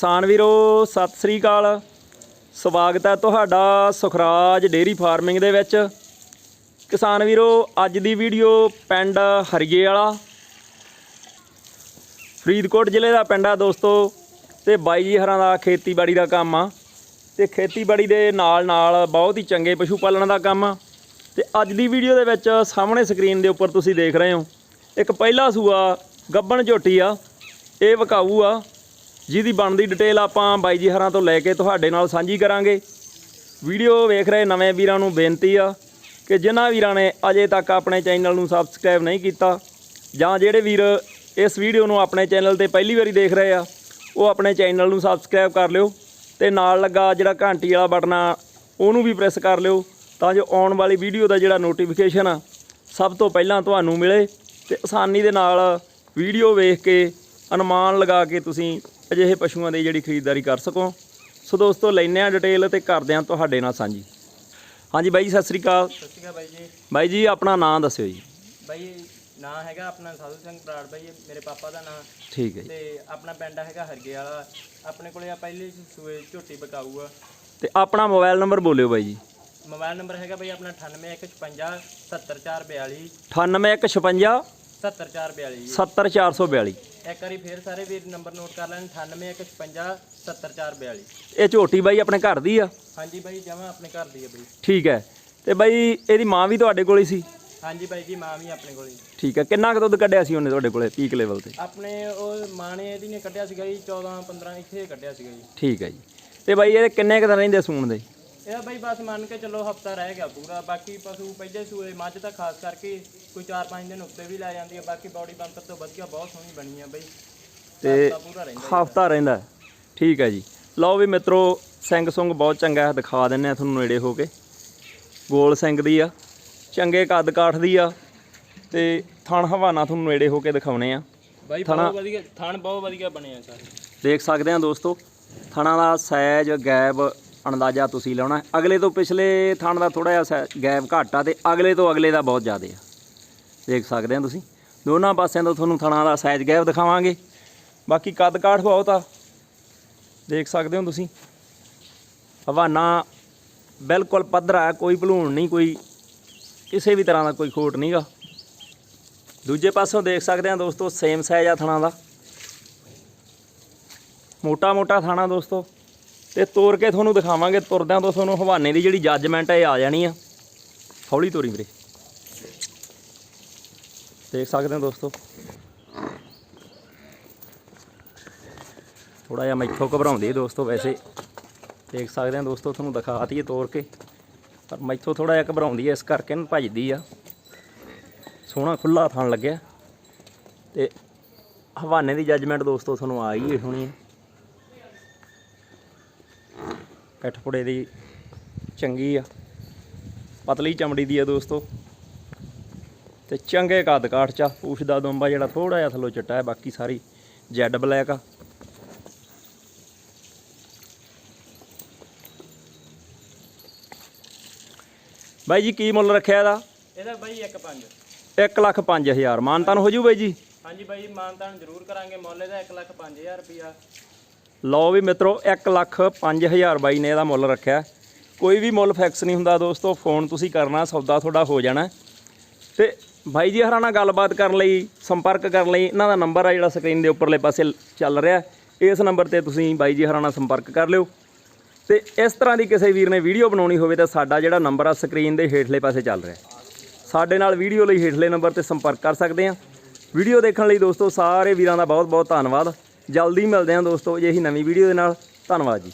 ਕਿਸਾਨ ਵੀਰੋ, ਸਤਿ ਸ੍ਰੀ ਅਕਾਲ। ਸਵਾਗਤ ਹੈ ਤੁਹਾਡਾ ਸੁਖਰਾਜ ਡੇਰੀ ਫਾਰਮਿੰਗ ਦੇ ਵਿੱਚ। ਕਿਸਾਨ ਵੀਰੋ, ਅੱਜ ਦੀ ਵੀਡੀਓ ਪਿੰਡ ਹਰੀਏ ਵਾਲਾ ਫਰੀਦਕੋਟ ਜ਼ਿਲ੍ਹੇ ਦਾ ਪਿੰਡ ਆ ਦੋਸਤੋ, ਤੇ ਬਾਈ ਜੀ ਹਰਾਂ ਦਾ ਖੇਤੀਬਾੜੀ ਦਾ ਕੰਮ ਆ। ਤੇ ਖੇਤੀਬਾੜੀ ਦੇ ਨਾਲ ਨਾਲ ਬਹੁਤ ਹੀ ਚੰਗੇ ਪਸ਼ੂ ਪਾਲਣ ਦਾ ਕੰਮ ਆ। ਤੇ ਅੱਜ ਦੀ ਵੀਡੀਓ ਦੇ ਵਿੱਚ ਸਾਹਮਣੇ ਸਕਰੀਨ ਦੇ ਉੱਪਰ ਤੁਸੀਂ ਦੇਖ ਰਹੇ ਹੋ, ਇੱਕ ਪਹਿਲਾ ਸੂਆ, ਗੱਬਣ ਝੋਟੀ ਆ, ਇਹ ਵਿਕਾਊ ਆ। ਜਿਹਦੀ ਬਣਦੀ ਡਿਟੇਲ ਆਪਾਂ ਬਾਈ ਜੀ ਹਰਾਂ ਤੋਂ ਲੈ ਕੇ ਤੁਹਾਡੇ ਨਾਲ ਸਾਂਝੀ ਕਰਾਂਗੇ। ਵੀਡੀਓ ਵੇਖ ਰਹੇ ਨਵੇਂ ਵੀਰਾਂ ਨੂੰ ਬੇਨਤੀ ਆ ਕਿ ਜਿਨ੍ਹਾਂ ਵੀਰਾਂ ਨੇ ਅਜੇ ਤੱਕ ਆਪਣੇ ਚੈਨਲ ਨੂੰ ਸਬਸਕ੍ਰਾਈਬ ਨਹੀਂ ਕੀਤਾ ਜਾਂ ਜਿਹੜੇ ਵੀਰ ਇਸ ਵੀਡੀਓ ਨੂੰ ਆਪਣੇ ਚੈਨਲ ਤੇ ਪਹਿਲੀ ਵਾਰੀ ਦੇਖ ਰਹੇ ਆ, ਉਹ ਆਪਣੇ ਚੈਨਲ ਨੂੰ ਸਬਸਕ੍ਰਾਈਬ ਕਰ ਲਿਓ ਤੇ ਨਾਲ ਲੱਗਾ ਜਿਹੜਾ ਘੰਟੀ ਵਾਲਾ ਬਟਨ ਆ, ਉਹਨੂੰ ਵੀ ਪ੍ਰੈਸ ਕਰ ਲਿਓ ਤਾਂ ਜੋ ਆਉਣ ਵਾਲੀ ਵੀਡੀਓ ਦਾ ਜਿਹੜਾ ਨੋਟੀਫਿਕੇਸ਼ਨ ਆ, ਸਭ ਤੋਂ ਪਹਿਲਾਂ ਤੁਹਾਨੂੰ ਮਿਲੇ ਤੇ ਆਸਾਨੀ ਦੇ ਨਾਲ ਵੀਡੀਓ ਵੇਖ ਕੇ ਅਨੁਮਾਨ ਲਗਾ ਕੇ ਤੁਸੀਂ ਅਜਿਹੇ ਪਸ਼ੂਆਂ ਦੀ ਜਿਹੜੀ ਖਰੀਦਦਾਰੀ ਕਰ ਸਕੋ। ਸੋ ਦੋਸਤੋ ਲੈਨੇ ਆ ਡਿਟੇਲ ਤੇ ਕਰਦੇ ਆ ਤੁਹਾਡੇ ਨਾਲ ਸਾਂਝੀ। ਹਾਂਜੀ ਬਾਈ ਜੀ ਸਤਿ ਸ੍ਰੀ ਅਕਾਲ। ਸਤਿ ਸ਼੍ਰੀ ਅਕਾਲ ਬਾਈ ਜੀ। ਬਾਈ ਜੀ ਆਪਣਾ ਨਾਮ ਦੱਸਿਓ ਜੀ। ਬਾਈ ਨਾਂ ਹੈਗਾ ਆਪਣਾ ਸਾਧੂ ਸਿੰਘ ਬਰਾੜ ਬਾਈ ਇਹ ਮੇਰੇ ਪਾਪਾ ਦਾ ਨਾਂ। ਠੀਕ ਹੈ ਜੀ। ਤੇ ਆਪਣਾ ਪਿੰਡ ਹੈਗਾ ਹਰਗੇ ਵਾਲਾ ਆਪਣੇ ਕੋਲੇ ਆ ਪਹਿਲੇ ਸੂਏ ਝੋਟੀ ਬਕਾਊ ਆ। ਤੇ ਆਪਣਾ ਮੋਬਾਈਲ ਨੰਬਰ ਬੋਲਿਓ ਬਾਈ ਜੀ। ਮੋਬਾਈਲ ਨੰਬਰ ਹੈਗਾ ਬਾਈ ਆਪਣਾ 98156 70442 98156 70442 70442 ਇੱਕ ਵਾਰੀ ਫੇਰ ਸਾਰੇ ਵੀਰ ਨੰਬਰ ਨੋਟ ਕਰ ਲੈਣ 98156 70442 ਇਹ ਝੋਟੀ ਬਾਈ ਆਪਣੇ ਘਰ ਦੀ ਆ? ਹਾਂਜੀ ਬਾਈ ਜਮਾ ਆਪਣੇ ਘਰ ਦੀ ਹੈ ਬਾਈ। ਠੀਕ ਹੈ। ਤੇ ਬਾਈ ਇਹਦੀ ਮਾਂ ਵੀ ਤੁਹਾਡੇ ਕੋਲ ਹੀ ਸੀ? ਹਾਂਜੀ ਬਾਈ ਜੀ ਮਾਂ ਵੀ ਆਪਣੇ ਕੋਲੇ ਠੀਕ ਹੈ। ਕਿੰਨਾ ਕੁ ਦੁੱਧ ਕੱਢਿਆ ਸੀ ਉਹਨੇ ਤੁਹਾਡੇ ਕੋਲੇ ਪੀਕ ਲੈਵਲ ਤੇ? ਆਪਣੇ ਉਹ ਮਾਂ ਨੇ ਇਹਦੀ ਨੇ ਕੱਢਿਆ ਸੀਗਾ ਜੀ 14 15 ਇੱਥੇ ਕੱਢਿਆ ਸੀਗਾ ਜੀ। ਠੀਕ ਹੈ ਜੀ। ਤੇ ਬਾਈ ਇਹਦੇ ਕਿੰਨੇ ਕੁ ਦਿਨ ਰਹਿੰਦੇ ਸੂਣ ਦੇ? ਇਹਦਾ ਬਾਈ ਬਸ ਮੰਨ ਕੇ ਚੱਲੋ ਹਫਤਾ ਰਹਿ ਗਿਆ ਪੂਰਾ ਬਾਕੀ ਪਸ਼ੂ ਪਹਿਲੇ ਸੂਏ ਮੱਝ ਤਾਂ ਖਾਸ ਕਰਕੇ ਕੋਈ 4-5 ਦਿਨ ਉੱਤੇ ਵੀ ਲੈ ਜਾਂਦੀ ਹੈ ਬਾਕੀ ਬੌਡੀ ਬੰਤਰ ਤੋਂ ਵਧੀਆ ਬਹੁਤ ਸੋਹਣੀ ਬਣੀ ਹੈ ਬਾਈ। ਤੇ ਹਫਤਾ ਰਹਿੰਦਾ। ਠੀਕ ਹੈ ਜੀ। ਲਓ ਵੀ ਮਿੱਤਰੋ ਸਿੰਘ ਸੁੰਗ ਬਹੁਤ ਚੰਗਾ ਹੈ ਦਿਖਾ ਦਿੰਨੇ ਆ ਤੁਹਾਨੂੰ ਨੇੜੇ ਹੋ ਕੇ। ਗੋਲ ਸਿੰਘ ਦੀ ਆ ਚੰਗੇ ਕੱਦ ਕਾਠ ਦੀ ਆ ਤੇ ਥਣ ਹਵਾਨਾ ਤੁਹਾਨੂੰ ਨੇੜੇ ਹੋ ਕੇ ਦਿਖਾਉਣੇ ਆ। ਬਾਈ ਬਹੁਤ ਵਧੀਆ ਥਣ ਬਹੁਤ ਵਧੀਆ ਬਣਿਆ ਸਾਰੇ। ਦੇਖ ਸਕਦੇ ਆ ਦੋਸਤੋ ਥਣਾਂ ਦਾ ਸਾਈਜ਼ ਗੈਪ ਅੰਦਾਜ਼ਾ ਤੁਸੀਂ ਲਾਉਣਾ। ਅਗਲੇ ਤੋਂ ਪਿਛਲੇ ਥਣ ਦਾ ਥੋੜਾ ਜਿਹਾ ਗੈਪ ਘੱਟ ਆ ਤੇ ਅਗਲੇ ਤੋਂ ਅਗਲੇ ਦਾ ਬਹੁਤ ਜ਼ਿਆਦਾ ਆ। ਦੇਖ ਸਕਦੇ ਆ ਤੁਸੀਂ। ਦੋਨਾਂ ਪਾਸਿਆਂ ਤੋਂ ਤੁਹਾਨੂੰ ਥਣਾਂ ਦਾ ਸਾਈਜ਼ ਗੈਪ ਦਿਖਾਵਾਂਗੇ। ਬਾਕੀ ਕੱਦ ਕਾਠ ਬਹੁਤ ਆ ਦੇਖ ਸਕਦੇ ਹੋ ਤੁਸੀਂ। ਹਵਾਨਾ ਬਿਲਕੁਲ ਪੱਧਰਾ, ਕੋਈ ਭਲੂਣ ਨਹੀਂ, ਕੋਈ ਕਿਸੇ ਵੀ ਤਰ੍ਹਾਂ ਦਾ ਕੋਈ ਖੋਟ ਨਹੀਂਗਾ ਦੂਜੇ ਪਾਸੋਂ ਦੇਖ ਸਕਦੇ ਆ ਦੋਸਤੋ ਸੇਮ ਸਾਈਜ਼ ਆ ਥਣਾਂ ਦਾ। ਮੋਟਾ ਮੋਟਾ ਥਾਣਾ ਦੋਸਤੋ। ਤੇ ਤੋਰ ਕੇ ਤੁਹਾਨੂੰ ਦਿਖਾਵਾਂਗੇ, ਤੁਰਦਿਆਂ ਤੋਂ ਤੁਹਾਨੂੰ ਹਵਾਨੇ ਦੀ ਜਿਹੜੀ ਜੱਜਮੈਂਟ ਹੈ ਇਹ ਆ ਜਾਣੀ ਆ। ਹੌਲੀ ਤੋਰੀ ਵੀਰੇ। ਦੇਖ ਸਕਦੇ ਹੋ ਦੋਸਤੋ। ਥੋੜਾ ਜਿਹਾ ਮੈਥੋਂ ਘਬਰਾਉਂਦੀ ਹੈ ਦੋਸਤੋ ਵੈਸੇ। ਦੇਖ ਸਕਦੇ ਆ ਦੋਸਤੋ, ਤੁਹਾਨੂੰ ਦਿਖਾਤੀ ਹੈ ਤੋੜ ਕੇ। ਪਰ ਮੈਥੋਂ ਥੋੜਾ ਜਿਹਾ ਘਬਰਾਉਂਦੀ ਹੈ, ਇਸ ਕਰਕੇ ਨਾ ਭੱਜਦੀ ਆ। ਸੋਹਣਾ ਖੁੱਲਾ ਥਣ ਲੱਗਿਆ। ਤੇ ਹਵਾਨੇ ਦੀ ਜੱਜਮੈਂਟ ਦੋਸਤੋ ਤੁਹਾਨੂੰ ਆ ਹੀ ਹੋਣੀ ਹੈ। ਪਿੱਠਪੁੜੇ ਦੀ ਚੰਗੀ ਆ। ਪਤਲੀ ਚਮੜੀ ਦੀ ਆ ਦੋਸਤੋ। ਤੇ ਚੰਗੇ ਕੱਦ ਕਾਠ ਚ। ਪੂਛ ਦਾ ਦੁੰਬਾ ਜਿਹੜਾ ਥੋੜਾ ਜਿਹਾ ਥੱਲੋਂ ਚਿੱਟਾ ਹੈ ਬਾਕੀ ਸਾਰੀ ਜੈਡ ਬਲੈਕ ਆ। ਬਾਈ ਜੀ ਕੀ ਮੁੱਲ ਰੱਖਿਆ ਇਹਦਾ? ਇਹਦਾ ਬਾਈ 1.5 1 ਲੱਖ 5000 ਮਾਨਤਾਨ ਹੋ ਜੂ ਬਾਈ ਜੀ? ਹਾਂਜੀ ਬਾਈ ਮਾਨਤਾਨ ਜ਼ਰੂਰ ਕਰਾਂਗੇ। ਮੁੱਲ ਇਹਦਾ 1 ਲੱਖ 5000 ਰੁਪਿਆ ਲਓ ਵੀ ਮਿੱਤਰੋ 1 ਲੱਖ 5000 ਬਾਈ ਨੇ ਇਹਦਾ ਮੁੱਲ ਰੱਖਿਆ। ਕੋਈ ਵੀ ਮੁੱਲ ਫਿਕਸ ਨਹੀਂ ਹੁੰਦਾ ਦੋਸਤੋ ਫੋਨ ਤੁਸੀਂ ਕਰਨਾ ਸੌਦਾ ਤੁਹਾਡਾ ਹੋ ਜਾਣਾ। ਤੇ ਬਾਈ ਜੀ ਹਰਾਂ ਨਾਲ ਗੱਲਬਾਤ ਕਰਨ ਲਈ, ਸੰਪਰਕ ਕਰਨ ਲਈ, ਇਹਨਾਂ ਦਾ ਨੰਬਰ ਆ ਜਿਹੜਾ ਸਕਰੀਨ ਦੇ ਉੱਪਰਲੇ ਪਾਸੇ ਚੱਲ ਰਿਹਾ। ਇਸ ਨੰਬਰ ਤੇ ਤੁਸੀਂ ਬਾਈ ਜੀ ਹਰਾਣਾ ਸੰਪਰਕ ਕਰ ਲਿਓ। ਤੇ ਇਸ ਤਰ੍ਹਾਂ ਦੀ ਕਿਸੇ ਵੀਰ ਨੇ ਵੀਡੀਓ ਬਣਾਉਣੀ ਹੋਵੇ ਤਾਂ ਸਾਡਾ ਜਿਹੜਾ ਨੰਬਰ ਆ ਸਕਰੀਨ ਦੇ ਹੇਠਲੇ ਪਾਸੇ ਚੱਲ ਰਿਹਾ। ਸਾਡੇ ਨਾਲ ਵੀਡੀਓ ਲਈ ਹੇਠਲੇ ਨੰਬਰ ਤੇ ਸੰਪਰਕ ਕਰ ਸਕਦੇ ਆ ਵੀਡੀਓ ਦੇਖਣ ਲਈ ਦੋਸਤੋ ਸਾਰੇ ਵੀਰਾਂ ਦਾ ਬਹੁਤ ਬਹੁਤ ਧੰਨਵਾਦ। ਜਲਦੀ ਮਿਲਦੇ ਹਾਂ ਦੋਸਤੋ ਅਜਿਹੀ ਨਵੀਂ ਵੀਡੀਓ ਦੇ ਨਾਲ। ਧੰਨਵਾਦ ਜੀ।